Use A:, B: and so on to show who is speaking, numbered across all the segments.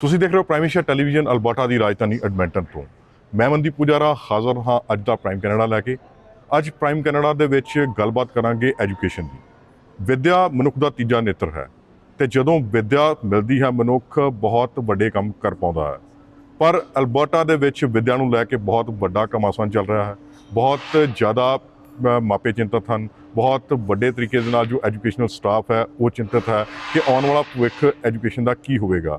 A: ਤੁਸੀਂ ਦੇਖ ਰਹੇ ਹੋ ਪ੍ਰਾਈਮ ਏਸ਼ੀਆ ਟੈਲੀਵਿਜ਼ਨ ਅਲਬਰਟਾ ਦੀ ਰਾਜਧਾਨੀ ਐਡਮਿੰਟਨ ਤੋਂ। ਮੈਂ ਮਨਦੀਪ ਪੁਜਾਰਾ ਹਾਜ਼ਰ ਹਾਂ ਅੱਜ ਦਾ ਪ੍ਰਾਈਮ ਕੈਨੇਡਾ ਲੈ ਕੇ। ਅੱਜ ਪ੍ਰਾਈਮ ਕੈਨੇਡਾ ਦੇ ਵਿੱਚ ਗੱਲਬਾਤ ਕਰਾਂਗੇ ਐਜੂਕੇਸ਼ਨ ਦੀ। ਵਿਦਿਆ ਮਨੁੱਖ ਦਾ ਤੀਜਾ ਨੇਤਰ ਹੈ ਤੇ ਜਦੋਂ ਵਿਦਿਆ ਮਿਲਦੀ ਹੈ ਮਨੁੱਖ ਬਹੁਤ ਵੱਡੇ ਕੰਮ ਕਰ ਪਾਉਂਦਾ ਹੈ। ਪਰ ਅਲਬਰਟਾ ਦੇ ਵਿੱਚ ਵਿਦਿਆ ਨੂੰ ਲੈ ਕੇ ਬਹੁਤ ਵੱਡਾ ਕਮਾਸਾਨ ਚੱਲ ਰਿਹਾ ਹੈ। ਬਹੁਤ ਜ਼ਿਆਦਾ ਮਾਪੇ ਚਿੰਤਤ ਹਨ। ਬਹੁਤ ਵੱਡੇ ਤਰੀਕੇ ਦੇ ਨਾਲ ਜੋ ਐਜੂਕੇਸ਼ਨਲ ਸਟਾਫ ਹੈ ਉਹ ਚਿੰਤਤ ਹੈ ਕਿ ਆਉਣ ਵਾਲਾ ਭਵਿੱਖ ਐਜੂਕੇਸ਼ਨ ਦਾ ਕੀ ਹੋਵੇਗਾ।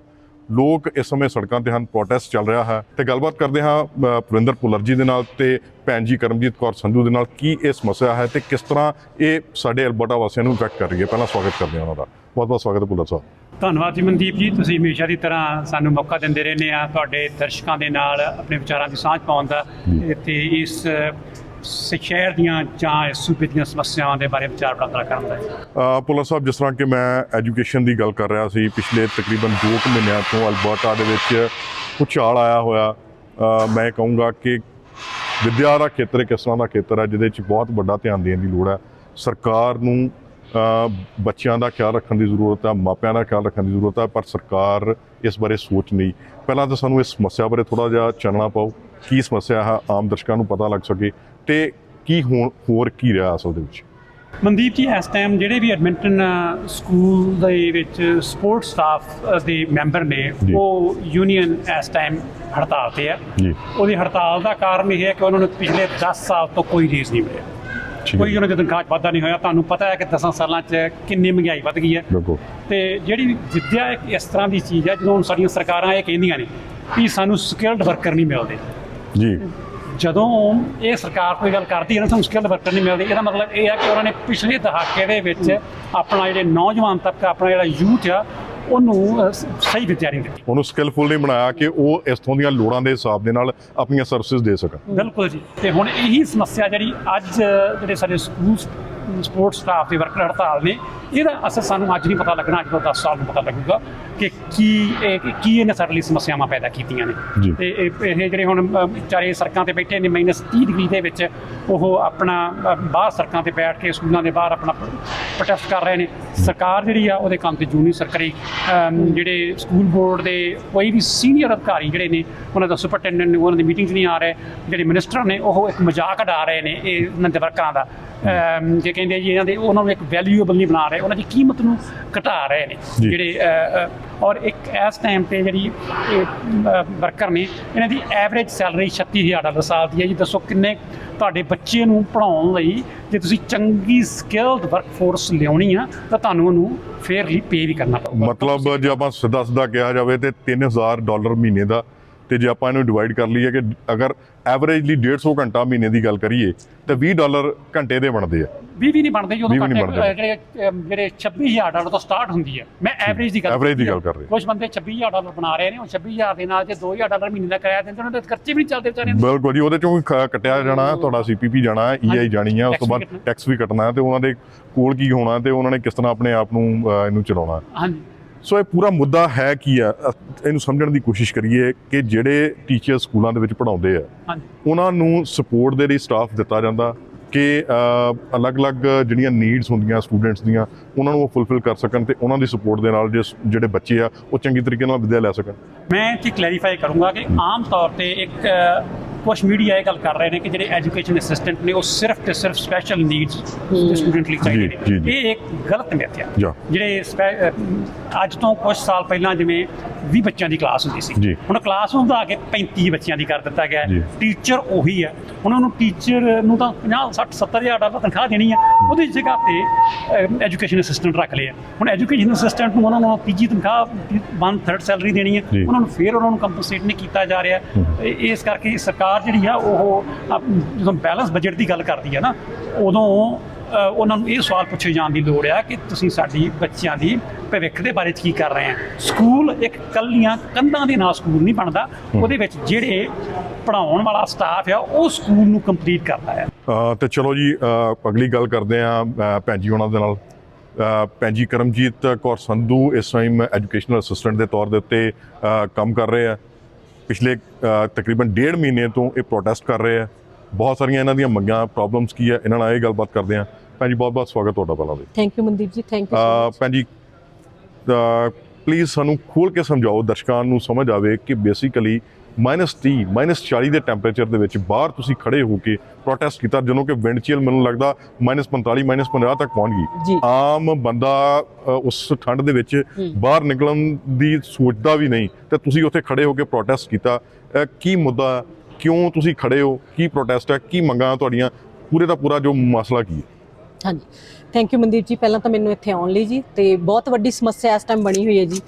A: ਲੋਕ ਇਸ ਸਮੇਂ ਸੜਕਾਂ ਤੇ ਹਨ ਪ੍ਰੋਟੈਸਟ ਚੱਲ ਰਿਹਾ ਹੈ। ਤੇ ਗੱਲਬਾਤ ਕਰਦੇ ਹਾਂ ਅ, ਪੁਰਿੰਦਰ ਪੁਲਰ ਜੀ ਦੇ ਨਾਲ ਤੇ ਭੈਣ ਜੀ ਕਰਮਜੀਤ ਕੌਰ ਸੰਧੂ ਦੇ ਨਾਲ ਕੀ ਇਹ ਸਮੱਸਿਆ ਹੈ ਤੇ ਕਿਸ ਤਰ੍ਹਾਂ ਇਹ ਸਾਡੇ ਅਲਬਰਟਾ ਵਾਸੀਆਂ ਨੂੰ ਇਫੈਕਟ ਕਰ ਰਹੀ ਹੈ। ਪਹਿਲਾਂ ਸਵਾਗਤ ਕਰਦੇ ਹਾਂ ਉਹਨਾਂ ਦਾ। ਬਹੁਤ ਬਹੁਤ ਸਵਾਗਤ ਹੈ ਪੁਲਰ ਸਾਹਿਬ।
B: ਧੰਨਵਾਦ ਜੀ ਮਨਦੀਪ ਜੀ ਤੁਸੀਂ ਹਮੇਸ਼ਾ ਦੀ ਤਰ੍ਹਾਂ ਸਾਨੂੰ ਮੌਕਾ ਦਿੰਦੇ ਰਹਿੰਦੇ ਆ ਤੁਹਾਡੇ ਦਰਸ਼ਕਾਂ ਦੇ ਨਾਲ ਆਪਣੇ ਵਿਚਾਰਾਂ ਦੀ ਸਾਂਝ ਪਾਉਣ ਦਾ। ਤੇ ਇਸ ਸ਼ਹਿਰ ਦੀਆਂ ਜਾਂ ਇਸ ਸੂਬੇ ਦੀਆਂ ਸਮੱਸਿਆਵਾਂ ਦੇ ਬਾਰੇ ਵਿਚਾਰ ਵਟਾਂਦਰਾ ਕਰਨ ਦਾ
A: ਅ, ਸਾਹਿਬ ਜਿਸ ਤਰ੍ਹਾਂ ਕਿ ਮੈਂ ਐਜੂਕੇਸ਼ਨ ਦੀ ਗੱਲ ਕਰ ਰਿਹਾ ਸੀ ਪਿਛਲੇ ਤਕਰੀਬਨ 2 ਮਹੀਨਿਆਂ ਤੋਂ ਅਲਬਰਟਾ ਦੇ ਵਿੱਚ ਉਛਾਲ ਆਇਆ ਹੋਇਆ। ਮੈਂ ਕਹੂੰਗਾ ਕਿ ਵਿਦਿਆ ਦਾ ਖੇਤਰ ਇੱਕ ਇਸ ਤਰ੍ਹਾਂ ਦਾ ਖੇਤਰ ਹੈ ਜਿਹਦੇ ਵਿੱਚ ਬਹੁਤ ਵੱਡਾ ਧਿਆਨ ਦੇਣ ਦੀ ਲੋੜ ਹੈ। ਸਰਕਾਰ ਨੂੰ ਬੱਚਿਆਂ ਦਾ ਖਿਆਲ ਰੱਖਣ ਦੀ ਜ਼ਰੂਰਤ ਹੈ ਮਾਪਿਆਂ ਦਾ ਖਿਆਲ ਰੱਖਣ ਦੀ ਜ਼ਰੂਰਤ ਹੈ ਪਰ ਸਰਕਾਰ ਇਸ ਬਾਰੇ ਸੋਚ ਨਹੀਂ। ਪਹਿਲਾਂ ਤਾਂ ਸਾਨੂੰ ਇਸ ਸਮੱਸਿਆ ਬਾਰੇ ਥੋੜਾ ਜਿਹਾ ਚਾਨਣਾ ਪਾਓ ਕੀ ਸਮੱਸਿਆ ਹੈ ਆਮ ਦਰਸ਼ਕਾਂ ਨੂੰ ਪਤਾ ਲੱਗ ਸਕੇ। ਤੇ ਕੀ ਹੁਣ ਹੋਰ ਕੀ ਰਿਹਾ ਅਸਲ ਦੇ ਵਿੱਚ?
B: ਮਨਦੀਪ ਜੀ ਇਸ ਟਾਈਮ ਜਿਹੜੇ ਵੀ ਐਡਮਿੰਟਨ ਸਕੂਲ ਦੇ ਵਿੱਚ ਸਪੋਰਟ ਸਟਾਫ ਦੇ ਮੈਂਬਰ ਨੇ। ਉਹ ਯੂਨੀਅਨ ਇਸ ਟਾਈਮ ਹੜਤਾਲ ਤੇ
A: ਜੀ।
B: ਉਹਦੀ ਹੜਤਾਲ ਦਾ ਕਾਰਨ ਇਹ ਹੈ ਕਿ ਉਹਨਾਂ ਨੂੰ ਪਿਛਲੇ 10 ਸਾਲ ਤੋਂ ਕੋਈ ਰੇਜ਼ ਨਹੀਂ ਮਿਲਿਆ। ਕੋਈ ਉਹਨਾਂ ਦੀ ਤਨਖਾਹ ਵਾਧਾ ਨਹੀਂ ਹੋਇਆ। ਤੁਹਾਨੂੰ ਪਤਾ ਹੈ ਕਿ 10 ਸਾਲਾਂ 'ਚ ਕਿੰਨੀ ਮਹਿੰਗਾਈ ਵੱਧ ਗਈ ਹੈ। ਤੇ ਜਿਹੜੀ ਵਿੱਦਿਆ ਇੱਕ ਇਸ ਤਰ੍ਹਾਂ ਦੀ ਚੀਜ਼ ਹੈ ਜਦੋਂ ਸਾਡੀਆਂ ਸਰਕਾਰਾਂ ਇਹ ਕਹਿੰਦੀਆਂ ਨੇ ਕਿ ਸਾਨੂੰ ਸਕਿਲਡ ਵਰਕਰ ਨਹੀਂ ਮਿਲਦੇ।
A: ਜੀ।
B: ਜਦੋਂ ਇਹ ਸਰਕਾਰ ਕੋਈ ਗੱਲ ਕਰਦੀ ਹੈ ਨਾ ਸਾਨੂੰ ਸਕਿਲਡ ਵਰਕਰ ਨਹੀਂ ਮਿਲਦੇ। ਇਹਦਾ ਮਤਲਬ ਇਹ ਹੈ ਕਿ ਉਹਨਾਂ ਨੇ ਪਿਛਲੇ ਦਹਾਕੇ ਦੇ ਵਿੱਚ ਆਪਣਾ ਜਿਹੜੇ ਨੌਜਵਾਨ ਤਬਕਾ ਆਪਣਾ ਜਿਹੜਾ ਯੂਥ ਆ ਉਹਨੂੰ ਸਹੀ ਵਿੱਦਿਆ ਨਹੀਂ ਦਿੱਤੀ।
A: ਉਹਨੂੰ ਸਕਿੱਲਫੁਲ ਨਹੀਂ ਬਣਾਇਆ ਕਿ ਉਹ ਇਸ ਤੋਂ ਦੀਆਂ ਲੋੜਾਂ ਦੇ ਹਿਸਾਬ ਦੇ ਨਾਲ ਆਪਣੀਆਂ ਸਰਵਿਸਿਜ਼ ਦੇ ਸਕਣ।
B: ਬਿਲਕੁਲ ਜੀ। ਤੇ ਹੁਣ ਇਹੀ ਸਮੱਸਿਆ ਜਿਹੜੀ ਅੱਜ ਜਿਹੜੇ ਸਾਡੇ ਸਕੂਲ ਸਪੋਰਟਸ ਸਟਾਫ ਦੇ ਵਰਕਰ ਹੜਤਾਲ ਨੇ ਇਹਦਾ ਅਸਰ ਸਾਨੂੰ ਅੱਜ ਨਹੀਂ ਪਤਾ ਲੱਗਣਾ ਅੱਜ ਤੋਂ 10 ਸਾਲ ਨੂੰ ਪਤਾ ਲੱਗੂਗਾ ਕਿ ਕੀ ਇਹ ਕੀ ਇਹਨੇ ਸਾਡੇ ਲਈ ਸਮੱਸਿਆਵਾਂ ਪੈਦਾ ਕੀਤੀਆਂ ਨੇ। ਤੇ ਇਹ ਜਿਹੜੇ ਹੁਣ ਵਿਚਾਰੇ ਸੜਕਾਂ ਤੇ ਬੈਠੇ ਨੇ ਮਾਈਨਸ 30 ਡਿਗਰੀ ਦੇ ਵਿੱਚ ਉਹ ਆਪਣਾ ਬਾਹਰ ਸੜਕਾਂ ਤੇ ਬੈਠ ਕੇ ਸਕੂਲਾਂ ਦੇ ਬਾਹਰ ਆਪਣਾ ਪ੍ਰੋਟੈਸਟ ਕਰ ਰਹੇ ਨੇ। ਸਰਕਾਰ ਜਿਹੜੀ ਆ ਉਹਦੇ ਕੰਮ ਤੇ ਜੂਨੀ ਸਰਕਾਰੀ। ਜਿਹੜੇ ਸਕੂਲ ਬੋਰਡ ਦੇ ਕੋਈ ਵੀ ਸੀਨੀਅਰ ਅਧਿਕਾਰੀ ਜਿਹੜੇ ਨੇ ਉਹਨਾਂ ਦਾ ਸੁਪਰਟੈਂਡੈਂਟ ਨੇ ਉਹਨਾਂ ਦੀ ਮੀਟਿੰਗ 'ਚ ਨਹੀਂ ਆ ਰਹੇ। ਜਿਹੜੇ ਮਿਨਿਸਟਰ ਨੇ ਉਹ ਇੱਕ ਮਜ਼ਾਕ ਉਡਾ ਰਹੇ ਨੇ ਇਹ ਇਹਨਾਂ ਦੇ ਵਰਕਰਾਂ ਦਾ। ਜੇ ਕਹਿੰਦੇ ਜੀ ਇਹਨਾਂ ਦੇ ਉਹਨਾਂ ਨੂੰ ਇੱਕ ਵੈਲਿਊਏਬਲ ਨਹੀਂ ਬਣਾ ਰਹੇ ਉਹਨਾਂ ਦੀ ਕੀਮਤ ਨੂੰ ਘਟਾ ਰਹੇ ਨੇ। ਜਿਹੜੇ ਔਰ ਇੱਕ ਇਸ ਟਾਈਮ ਤੇ ਜਿਹੜੀ ਵਰਕਰ ਨੇ ਇਹਨਾਂ ਦੀ ਐਵਰੇਜ ਸੈਲਰੀ 36000 ਡਾਲਰ ਸਾਲ ਦੀ ਹੈ ਜੀ ਦੱਸੋ ਕਿੰਨੇ ਤੁਹਾਡੇ ਬੱਚੇ ਨੂੰ ਪੜਾਉਣ ਲਈ ਜੇ ਤੁਸੀਂ ਚੰਗੀ ਸਕਿਲਡ ਵਰਕਫੋਰਸ ਲਿਆਉਣੀ ਆ ਤਾਂ ਤੁਹਾਨੂੰ ਉਹਨੂੰ ਫੇਅਰਲੀ ਪੇ ਵੀ ਕਰਨਾ ਪਊਗਾ
A: ਮਤਲਬ ਜੇ ਆਪਾਂ ਸਿੱਧਾ ਸਿੱਧਾ ਕਿਹਾ ਜਾਵੇ ਤੇ 3000 ਡਾਲਰ ਮਹੀਨੇ ਦਾ ਤੇ ਜੇ ਆਪਾਂ ਇਹਨੂੰ ਡਿਵਾਈਡ ਕਰ ਲਈਏ ਕਿ ਅਗਰ ਐਵਰੇਜਲੀ 150 ਘੰਟਾ ਮਹੀਨੇ ਦੀ ਗੱਲ ਕਰੀਏ ਤੇ 20 ਡਾਲਰ ਘੰਟੇ ਦੇ ਬਣਦੇ ਆ
B: 20 ਵੀ ਨਹੀਂ ਬਣਦੇ ਜਦੋਂ
A: 20 ਵੀ ਨਹੀਂ
B: ਘੱਟੇ, ਜਿਹੜੇ 26000 ਡਾਲਰ ਤੋਂ ਸਟਾਰਟ ਹੁੰਦੀ ਹੈ ਮੈਂ ਐਵਰੇਜ ਦੀ ਗੱਲ
A: Average ਦੀ। ਗੱਲ ਕਰ ਰਹੇ।
B: ਕੁਝ ਬੰਦੇ 26000 ਡਾਲਰ ਬਣਾ ਰਹੇ ਨੇ ਉਹ 26000 ਦੇ ਨਾਲ ਜੇ 2000 ਡਾਲਰ ਮਹੀਨੇ ਦਾ ਕਿਰਾਇਆ ਦਿੰਦੇ ਉਹਨਾਂ ਦੇ ਖਰਚੇ ਵੀ ਨਹੀਂ ਚੱਲਦੇ ਵਿਚਾਰਿਆਂ ਦੇ
A: ਬਿਲਕੁਲ ਜੀ ਉਹਦੇ ਚੋਂ ਕੱਟਿਆ ਜਾਣਾ ਤੁਹਾਡਾ ਸੀਪੀਪੀ ਜਾਣਾ ਈਆਈ
B: ਹਾਂਜੀ,
A: ਜਾਣੀ ਆ ਉਸ ਤੋਂ ਬਾਅਦ। ਟੈਕਸ ਵੀ ਕੱਟਣਾ ਹੈ ਤੇ ਉਹਨਾਂ ਦੇ ਕੋਲ ਕੀ ਹੋਣਾ ਤੇ ਉਹਨਾਂ ਨੇ ਕਿਸ ਤਰ੍ਹਾਂ ਆਪਣੇ ਆਪ ਨੂੰ ਇਹਨੂੰ ਚਲਾਉਣਾ।
B: ਹਾਂਜੀ
A: ਸੋ ਇਹ ਪੂਰਾ ਮੁੱਦਾ ਹੈ ਕੀ ਆ? ਇਹਨੂੰ ਸਮਝਣ ਦੀ ਕੋਸ਼ਿਸ਼ ਕਰੀਏ ਕਿ ਜਿਹੜੇ ਟੀਚਰ ਸਕੂਲਾਂ ਦੇ ਵਿੱਚ ਪੜਾਉਂਦੇ ਆ ਉਹਨਾਂ ਨੂੰ ਸਪੋਰਟ ਦੇ ਲਈ ਸਟਾਫ ਦਿੱਤਾ ਜਾਂਦਾ ਕਿ ਅਲੱਗ-ਅਲੱਗ ਜਿਹੜੀਆਂ ਨੀਡਸ ਹੁੰਦੀਆਂ ਸਟੂਡੈਂਟਸ ਦੀਆਂ ਉਹਨਾਂ ਨੂੰ ਉਹ ਫੁੱਲਫਿਲ ਕਰ ਸਕਣ ਤੇ ਉਹਨਾਂ ਦੀ ਸਪੋਰਟ ਦੇ ਨਾਲ ਜਿਹੜੇ ਬੱਚੇ ਆ ਉਹ ਚੰਗੀ ਤਰੀਕੇ ਨਾਲ ਵਿਦਿਆ ਲੈ ਸਕਣ।
B: ਮੈਂ ਇੱਥੇ ਕਲੈਰੀਫਾਈ ਕਰੂੰਗਾ ਕਿ ਆਮ ਤੌਰ ਤੇ ਇੱਕ ਕੁਝ ਮੀਡੀਆ ਇਹ ਗੱਲ ਕਰ ਰਹੇ ਨੇ ਕਿ ਜਿਹੜੇ ਐਜੂਕੇਸ਼ਨ ਅਸਿਸਟੈਂਟ ਨੇ ਉਹ ਸਿਰਫ ਤੇ ਸਿਰਫ ਸਪੈਸ਼ਲ ਨੀਡਸ ਦੇ ਸਟੂਡੈਂਟ ਲਈ ਚਾਹੀਦੇ ਨੇ। ਇਹ ਇੱਕ ਗਲਤ ਮਿੱਥ। ਜਿਹੜੇ ਅੱਜ ਤੋਂ ਕੁਝ ਸਾਲ ਪਹਿਲਾਂ ਜਿਵੇਂ 20 ਬੱਚਿਆਂ ਦੀ ਕਲਾਸ ਹੁੰਦੀ ਸੀ। ਹੁਣ ਕਲਾਸ ਨੂੰ ਵਧਾ ਕੇ 35 ਬੱਚਿਆਂ ਦੀ ਕਰ ਦਿੱਤਾ ਗਿਆ। ਟੀਚਰ ਉਹੀ ਹੈ ਉਹਨਾਂ ਨੂੰ ਟੀਚਰ ਨੂੰ ਤਾਂ 50 60 70 ਹਜ਼ਾਰ ਡਾਲਰ ਤਨਖਾਹ ਦੇਣੀ ਹੈ ਉਹਦੀ ਜਗ੍ਹਾ ਤੇ ਐਜੂਕੇਸ਼ਨ ਅਸਿਸਟੈਂਟ ਰੱਖ ਲਿਆ ਹੁਣ ਐਜੂਕੇਸ਼ਨ ਅਸਿਸਟੈਂਟ ਨੂੰ ਉਹਨਾਂ ਨੂੰ ਤੀਜੀ ਤਨਖਾਹ 1/3 ਸੈਲਰੀ ਦੇਣੀ ਹੈ। ਉਹਨਾਂ ਨੂੰ ਫੇਰ ਉਹਨਾਂ ਨੂੰ ਕੰਪਨਸੇਟ ਨਹੀਂ ਕੀਤਾ ਜਾ ਰਿਹਾ। ਇਸ ਕਰਕੇ ਸਰਕਾਰ ਜਿਹੜੀ ਆ ਉਹ ਜਦੋਂ ਬੈਲੈਂਸ ਬਜਟ ਦੀ ਗੱਲ ਕਰਦੀ ਹੈ ਨਾ ਉਦੋਂ ਉਹਨਾਂ ਨੂੰ ਇਹ ਸਵਾਲ ਪੁੱਛੇ ਜਾਣ ਦੀ ਲੋੜ ਆ ਕਿ ਤੁਸੀਂ ਸਾਡੀ ਬੱਚਿਆਂ ਦੀ ਭਵਿੱਖ ਦੇ ਬਾਰੇ ਕੀ ਕਰ ਰਹੇ ਆ। ਸਕੂਲ ਇੱਕ ਕੱਲੀਆਂ ਕੰਧਾਂ ਦੇ ਨਾਲ ਸਕੂਲ ਨਹੀਂ ਬਣਦਾ ਉਹਦੇ ਵਿੱਚ ਜਿਹੜੇ ਪੜਾਉਣ ਵਾਲਾ ਸਟਾਫ ਆ ਉਹ ਸਕੂਲ ਨੂੰ ਕੰਪਲੀਟ ਕਰਦਾ ਹੈ
A: ਅ, ਤੇ ਚਲੋ ਜੀ ਅਗਲੀ ਗੱਲ ਕਰਦੇ ਆ ਭੈਣ ਜੀ ਉਹਨਾਂ ਦੇ ਨਾਲ। ਭੈਣ ਜੀ ਕਰਮਜੀਤ ਕੌਰ ਸੰਧੂ ਇਸ ਟਾਈਮ ਐਜੂਕੇਸ਼ਨਲ ਅਸਿਸਟੈਂਟ ਦੇ ਤੌਰ ਦੇ ਉੱਤੇ ਕੰਮ ਕਰ ਰਹੇ ਆ। ਪਿਛਲੇ ਤਕਰੀਬਨ ਡੇਢ ਮਹੀਨੇ ਤੋਂ ਇਹ ਪ੍ਰੋਟੈਸਟ ਕਰ ਰਹੇ ਆ। ਬਹੁਤ ਸਾਰੀਆਂ ਇਹਨਾਂ ਦੀਆਂ ਮੰਗਾਂ ਪ੍ਰੋਬਲਮਸ ਕੀ ਹੈ ਇਹਨਾਂ ਨਾਲ ਇਹ ਗੱਲਬਾਤ ਕਰਦੇ ਆ। ਭੈਣ ਜੀ ਬਹੁਤ ਬਹੁਤ ਸਵਾਗਤ ਤੁਹਾਡਾ ਪਹਿਲਾਂ ਦੇ
C: ਥੈਂਕ ਯੂ ਮਨਦੀਪ ਜੀ ਥੈਂਕ ਯੂ
A: ਭੈਣ ਜੀ ਪਲੀਜ਼ ਸਾਨੂੰ ਖੋਲ ਕੇ ਸਮਝਾਓ ਦਰਸ਼ਕਾਂ ਨੂੰ ਸਮਝ ਆਵੇ ਕਿ ਬੇਸਿਕਲੀ -30 -40 ਦੇ ਟੈਂਪਰੇਚਰ ਦੇ ਵਿੱਚ ਬਾਹਰ ਤੁਸੀਂ ਖੜੇ ਹੋ ਕੇ ਪ੍ਰੋਟੈਸਟ ਕੀਤਾ ਜਦੋਂ ਕਿ ਵਿੰਡ ਚਿਲ ਮੈਨੂੰ ਲੱਗਦਾ -45 -50 ਤੱਕ ਪਹੁੰਚ ਗਈ। ਆਮ ਬੰਦਾ ਉਸ ਠੰਡ ਦੇ ਵਿੱਚ। ਬਾਹਰ ਨਿਕਲਣ ਦੀ ਸੋਚਦਾ ਵੀ ਨਹੀਂ ਤੇ ਤੁਸੀਂ ਉੱਥੇ ਖੜੇ ਹੋ ਕੇ ਪ੍ਰੋਟੈਸਟ ਕੀਤਾ। ਕੀ ਮੁੱਦਾ? ਕਿਉਂ ਤੁਸੀਂ ਖੜੇ ਹੋ? ਕੀ ਪ੍ਰੋਟੈਸਟ ਹੈ? ਕੀ ਮੰਗਾਂ ਤੁਹਾਡੀਆਂ? ਪੂਰੇ ਦਾ ਪੂਰਾ ਜੋ ਮਸਲਾ ਕੀ ਹੈ?
C: ਹਾਂਜੀ। ਥੈਂਕ ਯੂ ਮਨਦੀਪ ਜੀ। ਪਹਿਲਾਂ ਤਾਂ ਮੈਨੂੰ ਇੱਥੇ ਆਉਣ ਲਈ ਜੀ ਤੇ ਬਹੁਤ ਵੱਡੀ ਸਮੱਸਿਆ ਇਸ ਟਾਈਮ ਬਣੀ ਹੋਈ ਹੈ ਜੀ।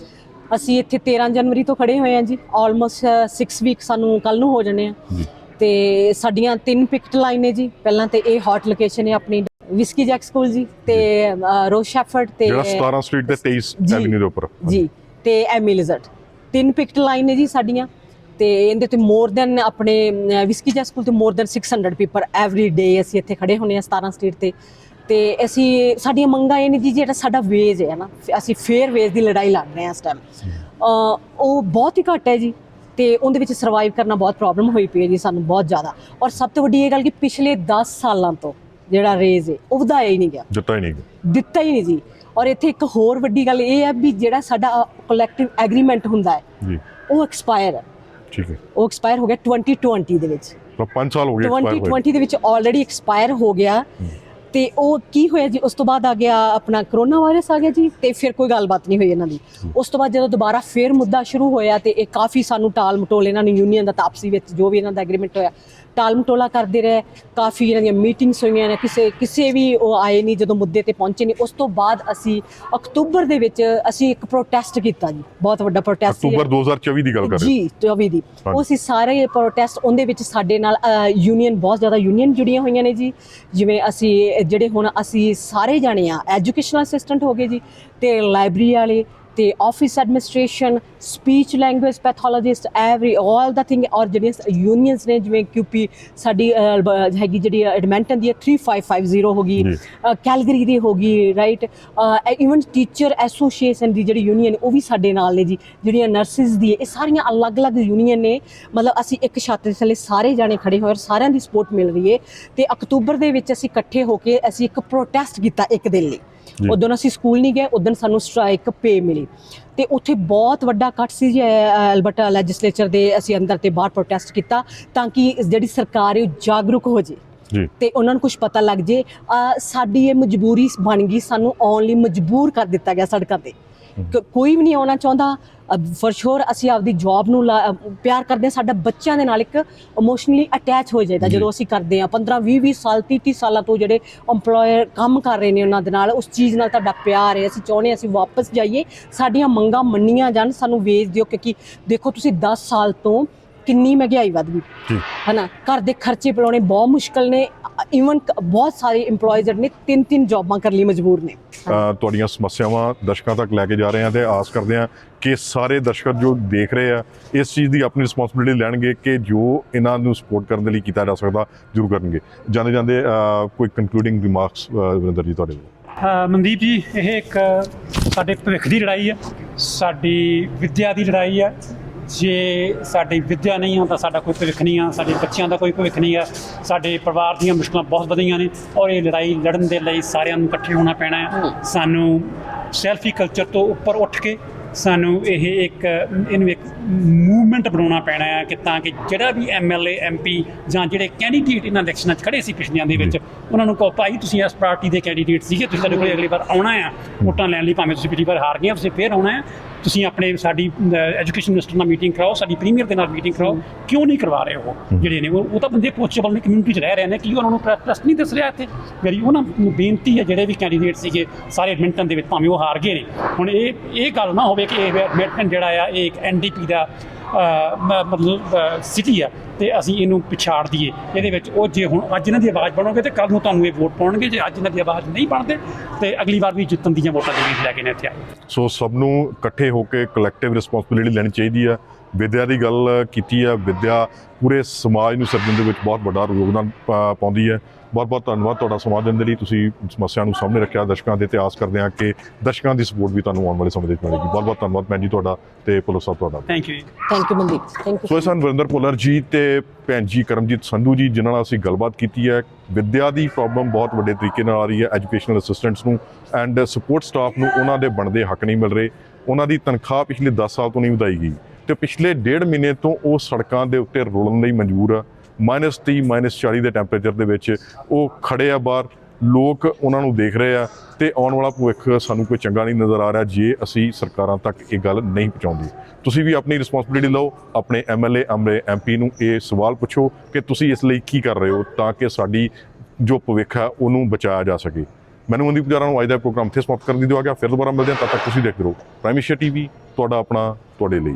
C: ਅਸੀਂ ਇੱਥੇ 13 ਜਨਵਰੀ ਤੋਂ ਖੜੇ ਹੋਏ ਹਾਂ ਜੀ। ਆਲਮੋਸਟ 6 ਵੀਕ ਸਾਨੂੰ ਕੱਲ ਨੂੰ ਹੋ ਜਾਣੇ ਆ। ਤੇ ਸਾਡੀਆਂ ਤਿੰਨ ਪਿਕਟ ਲਾਈਨ ਨੇ ਜੀ। ਪਹਿਲਾਂ ਤੇ ਇਹ ਹੌਟ ਲੋਕੇਸ਼ਨ ਹੈ ਆਪਣੀ ਵਿਸਕੀ ਜੈਕ ਸਕੂਲ ਜੀ ਤੇ ਰੋਜ਼ ਸ਼ੈਫਰਡ ਤੇ
A: ਜਿਹੜਾ 17 ਸਟਰੀਟ ਤੇ 23
C: ਜੀ।
A: ਐਵਨਿਊ ਦੇ ਉੱਪਰ।
C: ਜੀ। ਤੇ ਐਮੀ ਲਿਜ਼ਰਡ ਤਿੰਨ ਪਿਕਟ ਲਾਈਨ ਨੇ ਜੀ ਸਾਡੀਆਂ। ਤੇ ਇਹਦੇ ਤੇ ਮੋਰ ਦੈਨ ਆਪਣੇ ਵਿਸਕੀ ਜੈਕ ਸਕੂਲ ਤੇ more than 600 people every day ਅਸੀਂ ਇੱਥੇ ਖੜੇ ਹੁੰਨੇ ਆ 17 ਸਟਰੀਟ ਤੇ। ਤੇ ਅਸੀਂ ਸਾਡੀਆਂ ਮੰਗਾਂ ਇਹ ਨੇ ਜੀ ਜਿਹੜਾ ਸਾਡਾ ਵੇਜ ਹੈ ਨਾ ਅਸੀਂ ਫੇਅਰ ਵੇਜ ਦੀ ਲੜਾਈ ਲੜ ਰਹੇ ਹਾਂ ਇਸ ਟਾਈਮ ਉਹ ਬਹੁਤ ਹੀ ਘੱਟ ਹੈ ਜੀ ਤੇ ਉਹਦੇ ਵਿੱਚ ਸਰਵਾਈਵ ਕਰਨਾ ਬਹੁਤ ਪ੍ਰੋਬਲਮ ਹੋਈ ਪਈ ਹੈ ਜੀ ਸਾਨੂੰ ਬਹੁਤ ਜ਼ਿਆਦਾ। ਔਰ ਸਭ ਤੋਂ ਵੱਡੀ ਇਹ ਗੱਲ ਕਿ ਪਿਛਲੇ 10 ਸਾਲਾਂ ਤੋਂ ਜਿਹੜਾ ਰੇਜ਼ ਹੈ ਉਹ ਵਧਾਇਆ ਹੀ ਨਹੀਂ ਗਿਆ।
A: ਦਿੱਤਾ ਹੀ ਨਹੀਂ।
C: ਦਿੱਤਾ ਹੀ ਨਹੀਂ ਜੀ। ਔਰ ਇੱਥੇ ਇੱਕ ਹੋਰ ਵੱਡੀ ਗੱਲ ਇਹ ਹੈ ਵੀ ਜਿਹੜਾ ਸਾਡਾ ਕਲੈਕਟਿਵ ਐਗਰੀਮੈਂਟ ਹੁੰਦਾ ਹੈ
A: ਜੀ।
C: ਉਹ ਐਕਸਪਾਇਰ ਹੈ।
A: ਠੀਕ ਹੈ।
C: ਉਹ ਐਕਸਪਾਇਰ ਹੋ ਗਿਆ 2020 ਦੇ ਵਿੱਚ।
A: ਤਾਂ 5 ਸਾਲ ਹੋ ਗਏ expire ਹੋਏ।
C: 2020 ਦੇ ਵਿੱਚ ਆਲਰੇਡੀ ਐਕਸਪਾਇਰ ਹੋ ਗਿਆ। ਤੇ ਉਹ ਕੀ ਹੋਇਆ ਜੀ? ਉਸ ਤੋਂ ਬਾਅਦ ਆ ਗਿਆ ਆਪਣਾ ਕਰੋਨਾ ਵਾਇਰਸ ਆ ਗਿਆ ਜੀ ਤੇ ਫਿਰ ਕੋਈ ਗੱਲਬਾਤ ਨਹੀਂ ਹੋਈ ਇਹਨਾਂ ਦੀ। ਉਸ ਤੋਂ ਬਾਅਦ ਜਦੋਂ ਦੁਬਾਰਾ ਫਿਰ ਮੁੱਦਾ ਸ਼ੁਰੂ ਹੋਇਆ ਤੇ ਇਹ ਕਾਫੀ ਸਾਨੂੰ ਟਾਲ ਮਟੋਲ ਇਹਨਾਂ ਨੂੰ ਯੂਨੀਅਨ ਦਾ ਤਾਪਸੀ ਵਿੱਚ ਜੋ ਵੀ ਇਹਨਾਂ ਦਾ ਐਗਰੀਮੈਂਟ ਹੋਇਆ ਟਾਲ ਮਟੋਲਾ ਕਰਦੇ ਰਹੇ ਕਾਫੀ ਇਹਨਾਂ ਦੀਆਂ ਮੀਟਿੰਗਸ ਹੋਈਆਂ ਨੇ ਕਿਸੇ ਕਿਸੇ ਵੀ ਉਹ ਆਏ ਨਹੀਂ ਜਦੋਂ ਮੁੱਦੇ ਤੇ ਪਹੁੰਚੇ ਨਹੀਂ ਉਸ ਤੋਂ ਬਾਅਦ ਅਸੀਂ ਅਕਤੂਬਰ ਦੇ ਵਿੱਚ ਅਸੀਂ ਇੱਕ ਪ੍ਰੋਟੈਸਟ ਕੀਤਾ ਜੀ ਬਹੁਤ ਵੱਡਾ ਪ੍ਰੋਟੈਸਟ
A: ਅਕਤੂਬਰ 2024 ਦੀ ਗੱਲ ਕਰ ਰਹੇ
C: ਜੀ 24 ਦੀ। ਉਹ ਅਸੀਂ ਸਾਰੇ ਪ੍ਰੋਟੈਸਟ ਉਹਦੇ ਵਿੱਚ ਸਾਡੇ ਨਾਲ ਯੂਨੀਅਨ ਬਹੁਤ ਜ਼ਿਆਦਾ ਯੂਨੀਅਨ ਜੁੜੀਆਂ ਹੋਈਆਂ ਨੇ ਜੀ। ਜਿਵੇਂ ਅਸੀਂ ਜਿਹੜੇ ਹੁਣ ਅਸੀਂ ਸਾਰੇ ਜਾਣੇ ਆ ਐਜੂਕੇਸ਼ਨਲ ਅਸਿਸਟੈਂਟ ਹੋ ਗਏ ਜੀ ਤੇ ਲਾਇਬ੍ਰੇਰੀ ਵਾਲੇ ਤੇ office administration speech language pathologist every all the thing ਔਰ ਜਿਹੜੀਆਂ ਯੂਨੀਅਨਸ ਨੇ ਜਿਵੇਂ ਕਿਊਪੀ ਸਾਡੀ ਹੈਗੀ ਜਿਹੜੀ ਐਡਮੈਂਟਨ ਦੀ ਹੈ 3550 ਹੋ ਗਈ। ਕੈਲਗਰੀ ਦੀ ਹੋ ਗਈ ਰਾਈਟ ਇਵਨ ਟੀਚਰ ਐਸੋਸੀਏਸ਼ਨ ਦੀ ਜਿਹੜੀ ਯੂਨੀਅਨ ਉਹ ਵੀ ਸਾਡੇ ਨਾਲ ਨੇ ਜੀ ਜਿਹੜੀਆਂ ਨਰਸਿਸ ਦੀ ਇਹ ਸਾਰੀਆਂ ਅਲੱਗ-ਅਲੱਗ ਯੂਨੀਅਨ ਨੇ ਮਤਲਬ ਅਸੀਂ ਇੱਕ ਛੱਤ ਦੇ ਥੱਲੇ ਸਾਰੇ ਜਾਣੇ ਖੜੇ ਹੋਏ ਔਰ ਸਾਰਿਆਂ ਦੀ ਸਪੋਰਟ ਮਿਲ ਰਹੀ ਹੈ ਤੇ ਅਕਤੂਬਰ ਦੇ ਵਿੱਚ ਅਸੀਂ ਇਕੱਠੇ ਹੋ ਕੇ ਅਸੀਂ ਇੱਕ ਪ੍ਰੋਟੈਸਟ ਕੀਤਾ ਇੱਕ ਦਿਨ ਲਈ। ਉਦੋਂ ਅਸੀਂ ਸਕੂਲ ਨਹੀਂ ਗਏ ਉਦੋਂ ਸਾਨੂੰ ਸਟ੍ਰਾਈਕ ਪੇ ਮਿਲੀ। ਤੇ ਉੱਥੇ ਬਹੁਤ ਵੱਡਾ ਕੱਟ ਸੀ ਜੀ ਅਲਬਰਟਾ ਲੈਜਿਸਲੇਚਰ ਦੇ ਅਸੀਂ ਅੰਦਰ ਤੇ ਬਾਹਰ ਪ੍ਰੋਟੈਸਟ ਕੀਤਾ ਤਾਂ ਕਿ ਜਿਹੜੀ ਸਰਕਾਰ ਹੈ ਉਹ ਜਾਗਰੂਕ ਹੋ ਜੇ। ਤੇ ਉਹਨਾਂ ਨੂੰ ਕੁਝ ਪਤਾ ਲੱਗ ਜੇ ਸਾਡੀ ਇਹ ਮਜਬੂਰੀ ਬਣ ਗਈ ਸਾਨੂੰ ਆਉਣ ਲਈ ਮਜਬੂਰ ਕਰ ਦਿੱਤਾ ਗਿਆ ਸੜਕਾਂ ਤੇ। ਕੋਈ ਵੀ ਨਹੀਂ ਆਉਣਾ ਚਾਹੁੰਦਾ। ਫॉर ਸ਼ੋਰ ਅਸੀਂ ਆਪਦੀ ਜੌਬ ਨੂੰ ਪਿਆਰ ਕਰਦੇ ਹਾਂ। ਸਾਡਾ ਬੱਚਿਆਂ ਦੇ ਨਾਲ ਇੱਕ ਇਮੋਸ਼ਨਲੀ ਅਟੈਚ ਹੋ ਜਾਈਦਾ।
A: ਜੀ।
C: ਜਦੋਂ ਅਸੀਂ ਕਰਦੇ ਹਾਂ। 15 20 20 ਸਾਲ 30 30 ਸਾਲਾਂ ਤੋਂ ਜਿਹੜੇ EMPLOYER ਕੰਮ ਕਰ ਰਹੇ ਨੇ ਉਹਨਾਂ ਦੇ ਨਾਲ ਉਸ ਚੀਜ਼ ਨਾਲ ਤੁਹਾਡਾ ਪਿਆਰ ਹੈ। ਅਸੀਂ ਚਾਹੁੰਦੇ ਹਾਂ ਅਸੀਂ ਵਾਪਸ ਜਾਈਏ। ਸਾਡੀਆਂ ਮੰਗਾਂ ਮੰਨੀਆਂ ਜਾਣ। ਸਾਨੂੰ ਵੇਚ ਦਿਓ। ਕਿਉਂਕਿ ਦੇਖੋ ਤੁਸੀਂ 10 ਸਾਲ ਤੋਂ ਕਿੰਨੀ ਮਹਿੰਗਾਈ ਵੱਧ ਗਈ।
A: ਜੀ।
C: ਹਨਾ ਘਰ ਦੇ ਖਰਚੇ ਪਲਾਉਣੇ ਬਹੁਤ ਮੁਸ਼ਕਲ ਨੇ। ਇਵਨ ਬਹੁਤ ਸਾਰੇ EMPLOYEES ਨੇ ਤਿੰਨ ਤਿੰਨ ਜੌਬਾਂ ਕਰਨ ਲਈ ਮਜਬੂਰ ਨੇ।
A: ਤੁਹਾਡੀਆਂ ਸਮੱਸਿਆਵਾਂ ਦਰਸ਼ਕਾਂ ਤੱਕ ਲੈ ਕੇ ਜਾ ਰਹੇ ਹਾਂ ਤੇ ਆਸ ਕਰਦੇ ਹਾਂ ਕਿ ਸਾਰੇ ਦਰਸ਼ਕ ਜੋ ਦੇਖ ਰਹੇ ਆ ਇਸ ਚੀਜ਼ ਦੀ ਆਪਣੀ ਰਿਸਪੌਂਸਿਬਿਲਿਟੀ ਲੈਣਗੇ ਕਿ ਜੋ ਇਹਨਾਂ ਨੂੰ ਸਪੋਰਟ ਕਰਨ ਦੇ ਲਈ ਕੀਤਾ ਜਾ ਸਕਦਾ ਜ਼ਰੂਰ ਕਰਨਗੇ। ਜਾਂਦੇ ਜਾਂਦੇ ਕੋਈ ਕਨਕਲੂਡਿੰਗ ਰਿਮਾਰਕਸ ਵਿਰਿੰਦਰ ਜੀ ਤੁਹਾਡੇ
B: ਅ, ਮਨਦੀਪ ਜੀ ਇਹ ਇੱਕ ਸਾਡੇ ਭਵਿੱਖ ਦੀ ਲੜਾਈ ਹੈ ਸਾਡੀ ਵਿੱਦਿਆ ਦੀ ਲੜਾਈ ਹੈ ਜੇ ਸਾਡੀ ਵਿੱਦਿਆ ਨਹੀਂ ਆ ਤਾਂ ਸਾਡਾ ਕੋਈ ਭਵਿੱਖ ਨਹੀਂ ਆ ਸਾਡੇ ਬੱਚਿਆਂ ਦਾ ਕੋਈ ਭਵਿੱਖ ਨਹੀਂ ਆ ਸਾਡੇ ਪਰਿਵਾਰ ਦੀਆਂ ਮੁਸ਼ਕਲਾਂ ਬਹੁਤ ਵਧੀਆਂ ਨੇ ਔਰ ਇਹ ਲੜਾਈ ਲੜਨ ਦੇ ਲਈ ਸਾਰਿਆਂ ਨੂੰ ਇਕੱਠੇ ਹੋਣਾ ਪੈਣਾ ਹੈ। ਸਾਨੂੰ ਸੈਲਫੀ ਕਲਚਰ ਤੋਂ ਉੱਪਰ ਉੱਠ ਕੇ ਸਾਨੂੰ ਇਹ ਇੱਕ ਇਹਨੂੰ ਇੱਕ ਮੂਵਮੈਂਟ ਬਣਾਉਣਾ ਪੈਣਾ ਹੈ ਕਿ ਤਾਂ ਕਿ ਜਿਹੜਾ ਵੀ ਐਮਐਲਏ ਐਮਪੀ ਜਾਂ ਜਿਹੜੇ ਕੈਂਡੀਡੇਟ ਇਹਨਾਂ ਇਲੈਕਸ਼ਨਾਂ 'ਚ ਖੜੇ ਸੀ ਪਿਛਲੀਆਂ ਦੇ ਵਿੱਚ ਉਹਨਾਂ ਨੂੰ ਕਹੋ ਭਾਈ ਤੁਸੀਂ ਇਸ ਪਾਰਟੀ ਦੇ ਕੈਂਡੀਡੇਟ ਸੀਗੇ ਤੁਸੀਂ ਸਾਡੇ ਕੋਲ ਅਗਲੀ ਵਾਰ ਆਉਣਾ ਆ ਵੋਟਾਂ ਲੈਣ ਲਈ ਭਾਵੇਂ ਤੁਸੀਂ ਪਿਛਲੀ ਵਾਰ ਹਾਰ ਗਏ ਤੁਸੀਂ ਫੇਰ ਆਉਣਾ ਹੈ। ਤੁਸੀਂ ਆਪਣੇ ਸਾਡੀ ਐਜੂਕੇਸ਼ਨ ਮਿਨਿਸਟਰ ਨਾਲ ਮੀਟਿੰਗ ਕਰਾਓ ਸਾਡੀ ਪ੍ਰੀਮੀਅਰ ਦੇ ਨਾਲ ਮੀਟਿੰਗ ਕਰਾਓ ਕਿਉਂ ਨਹੀਂ ਕਰਵਾ ਰਹੇ ਉਹ ਜਿਹੜੇ ਨੇ? ਉਹ ਉਹ ਤਾਂ ਬੰਦੇ ਪੋਸਟੇਬਲ ਨੇ ਕਮਿਊਨਿਟੀ 'ਚ ਰਹਿ ਰਹੇ ਨੇ ਕਿ ਉਹਨਾਂ ਨੂੰ ਟਰਸਟ ਨਹੀਂ ਦੱਸ ਰਿਹਾ ਇੱਥੇ? ਮੇਰੀ ਉਹਨਾਂ ਨੂੰ ਬੇਨਤੀ ਹੈ ਜਿਹੜੇ ਵੀ ਕੈਂਡੀਡੇਟ ਸੀਗੇ ਸਾਰੇ ਐਡਮਿੰਟਨ ਦੇ ਵਿੱਚ ਭਾਵੇਂ ਉਹ ਹਾਰ ਗਏ ਨੇ। ਹੁਣ ਇਹ ਇਹ ਗੱਲ ਨਾ ਹੋਵੇ ਕਿ ਇਹ ਐਡਮਿੰਟਨ ਜਿਹੜਾ ਆ ਇਹ ਇੱਕ ਐਨਡੀਪੀ ਦਾ ਅਹ, ਮ- ਮਤਲਬ ਸਿਟੀ ਆ, ਤੇ ਅਸੀਂ ਇਹਨੂੰ ਪਛਾੜ ਦਈਏ। ਇਹਦੇ ਵਿੱਚ ਉਹ ਜੇ ਹੁਣ ਅੱਜ ਇਹਨਾਂ ਦੀ ਆਵਾਜ਼ ਬਣੋਗੇ ਤੇ ਕੱਲ ਨੂੰ ਤੁਹਾਨੂੰ ਇਹ ਵੋਟ ਪਾਉਣਗੇ, ਜੇ ਅੱਜ ਇਹਨਾਂ ਦੀ ਆਵਾਜ਼ ਨਹੀਂ ਬਣਦੇ, ਤੇ ਅਗਲੀ ਵਾਰ ਵੀ ਜਿੱਤਣ ਦੀਆਂ ਵੋਟਾਂ ਦੇ ਲੈ ਕੇ ਨੇ ਇੱਥੇ ਆਏ।
A: ਸੋ ਸਭ ਨੂੰ ਇਕੱਠੇ ਹੋ ਕੇ ਕਲੈਕਟਿਵ ਰਿਸਪੌਂਸਿਬਿਲਿਟੀ ਲੈਣੀ ਚਾਹੀਦੀ ਹੈ ਵਿਦਿਆ ਦੀ ਗੱਲ ਕੀਤੀ ਹੈ ਵਿਦਿਆ ਪੂਰੇ ਸਮਾਜ ਨੂੰ ਸਿਰਜਣ ਦੇ ਵਿੱਚ ਬਹੁਤ ਵੱਡਾ ਯੋਗਦਾਨ ਪਾਉਂਦੀ ਹੈ। ਬਹੁਤ ਬਹੁਤ ਧੰਨਵਾਦ ਤੁਹਾਡਾ ਸਮਾਂ ਦੇਣ ਦੇ ਲਈ। ਤੁਸੀਂ ਸਮੱਸਿਆ ਨੂੰ ਸਾਹਮਣੇ ਰੱਖਿਆ ਦਰਸ਼ਕਾਂ ਦੇ ਤੇ ਆਸ ਕਰਦੇ ਹਾਂ ਕਿ ਦਰਸ਼ਕਾਂ ਦੀ ਸਪੋਰਟ ਵੀ ਤੁਹਾਨੂੰ ਆਉਣ ਵਾਲੇ ਸਮੇਂ ਦੇ ਵਿੱਚ ਮਿਲੇਗੀ। ਬਹੁਤ ਬਹੁਤ ਧੰਨਵਾਦ ਭੈਣ ਜੀ ਤੁਹਾਡਾ ਤੇ ਪੁਲਿਸ ਸਾਹਿਬ ਤੁਹਾਡਾ
B: thank you
C: thank you Mandeep thank
A: so
C: you
A: ਇਹ ਸਨ ਵਰਿੰਦਰ ਭੁੱਲਰ ਜੀ ਤੇ ਭੈਣ ਜੀ ਕਰਮਜੀਤ ਸੰਧੂ ਜੀ ਜਿਨ੍ਹਾਂ ਨਾਲ ਅਸੀਂ ਗੱਲਬਾਤ ਕੀਤੀ ਹੈ। ਵਿਦਿਆ ਦੀ ਪ੍ਰੋਬਲਮ ਬਹੁਤ ਵੱਡੇ ਤਰੀਕੇ ਨਾਲ ਆ ਰਹੀ ਹੈ ਐਜੂਕੇਸ਼ਨਲ ਅਸਿਸਟੈਂਟਸ ਨੂੰ ਐਂਡ ਸਪੋਰਟ ਸਟਾਫ ਨੂੰ ਉਹਨਾਂ ਦੇ ਬਣਦੇ ਹੱਕ ਨਹੀਂ ਮਿਲ ਰਹੇ। ਉਹਨਾਂ ਦੀ ਤਨਖਾਹ ਪਿਛਲੇ 10 ਸਾਲ ਤੋਂ ਨਹੀਂ ਵਧਾਈ ਗਈ। ਤੇ ਪਿਛਲੇ ਡੇਢ ਮਹੀਨੇ ਤੋਂ ਉਹ ਸੜਕਾਂ ਦੇ ਉੱਤੇ ਰੁਲਣ ਲਈ ਮਜਬੂਰ ਆ। ਮਾਈਨਸ 30 ਮਾਈਨਸ 40 ਦੇ ਟੈਂਪਰੇਚਰ ਦੇ ਵਿੱਚ ਉਹ ਖੜੇ ਆ ਬਾਹਰ। ਲੋਕ ਉਹਨਾਂ ਨੂੰ ਦੇਖ ਰਹੇ ਆ ਤੇ ਆਉਣ ਵਾਲਾ ਭਵਿੱਖ ਸਾਨੂੰ ਕੋਈ ਚੰਗਾ ਨਹੀਂ ਨਜ਼ਰ ਆ ਰਿਹਾ ਜੇ ਅਸੀਂ ਸਰਕਾਰਾਂ ਤੱਕ ਇਹ ਗੱਲ ਨਹੀਂ ਪਹੁੰਚਾਉਂਦੇ। ਤੁਸੀਂ ਵੀ ਆਪਣੀ ਰਿਸਪੌਂਸਿਬਿਲਿਟੀ ਲਓ, ਆਪਣੇ ਐਮਐਲਏ ਅਮਰੇ ਐਮਪੀ ਨੂੰ ਇਹ ਸਵਾਲ ਪੁੱਛੋ ਕਿ ਤੁਸੀਂ ਇਸ ਲਈ ਕੀ ਕਰ ਰਹੇ ਹੋ ਤਾਂ ਕਿ ਸਾਡੀ ਜੋ ਭਵਿੱਖ ਆ ਉਹਨੂੰ ਬਚਾਇਆ ਜਾ ਸਕੇ। ਮੈਨੂੰ ਮਨਦੀਪ ਪੁਜਾਰਾ ਨੂੰ ਅੱਜ ਦਾ ਪ੍ਰੋਗਰਾਮ ਇੱਥੇ ਸਮਾਪਤ ਕਰਨ ਦੀ ਦਿਓ ਆ ਗਿਆ ਫਿਰ ਦੁਬਾਰਾ ਮਿਲਦੇ ਹਾਂ, ਤਦ ਤੱਕ ਤੁਸੀਂ ਦੇਖਦੇ ਰਹੋ। ਪ੍ਰਾਈਮ ਏਸ਼ੀਆ ਟੀਵੀ, ਤੁਹਾਡਾ ਆਪਣਾ, ਤੁਹਾਡੇ ਲਈ।